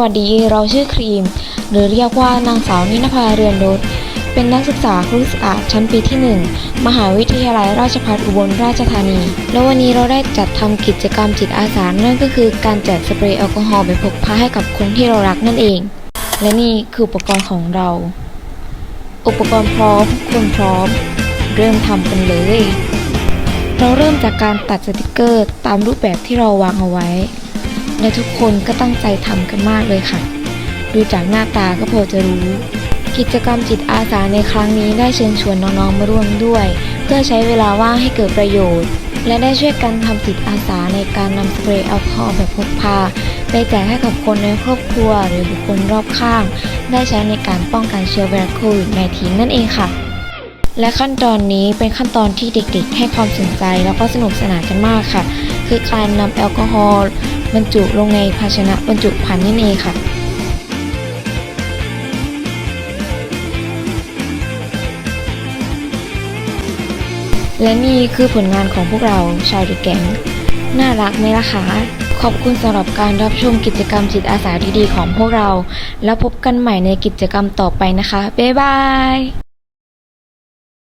วัสดี เราชื่อครีม หรือเรียกว่านางสาวนินภาเรือนรถเป็นนักศึกษาครุศาสตร์ชั้นปีที่ 1 มหาวิทยาลัยราชภัฏอุบลราชธานี แล้ววันนี้เราได้จัดทำกิจกรรมจิตอาสานั่นก็คือการแจกสเปรย์แอลกอฮอล์ไปพกพาให้กับคนที่เรารักนั่นเอง และนี่คืออุปกรณ์ของเรา อุปกรณ์พร้อมคนพร้อม เริ่มทำกันเลย เราเริ่มจากการตัดสติกเกอร์ตามรูปแบบที่เราวางเอาไว้ และทุกคนก็ตั้งใจทำกันมากเลยค่ะ ดูจากหน้าตาก็พอจะรู้ กิจกรรมจิตอาสาในครั้งนี้ได้เชิญชวนน้องๆมาร่วมด้วย เพื่อใช้เวลาว่างให้เกิดประโยชน์ และได้ช่วยกันทำจิตอาสาในการนำสเปรย์แอลกอฮอล์แบบพกพา ไปแจกให้กับคนในครอบครัวหรือบุคคลรอบข้าง ได้ใช้ในการป้องกันเชื้อไวรัสโควิด -19 นั่นเองค่ะและขั้นตอนนี้เป็นขั้นตอนที่เด็กๆ ให้ความสนใจแล้วก็สนุกสนานกันมากค่ะ คือการนำแอลกอฮอล์ บรรจุลงในภาชนะบรรจุภัณฑ์นั่นเองค่ะและนี่คือผลงานของพวกเราชาวดิแก๊งน่ารักไหมล่ะคะ ขอบคุณสำหรับการรับชมกิจกรรมจิตอาสาดีๆของพวกเรา แล้วพบกันใหม่ในกิจกรรมต่อไปนะคะ บ๊ายบาย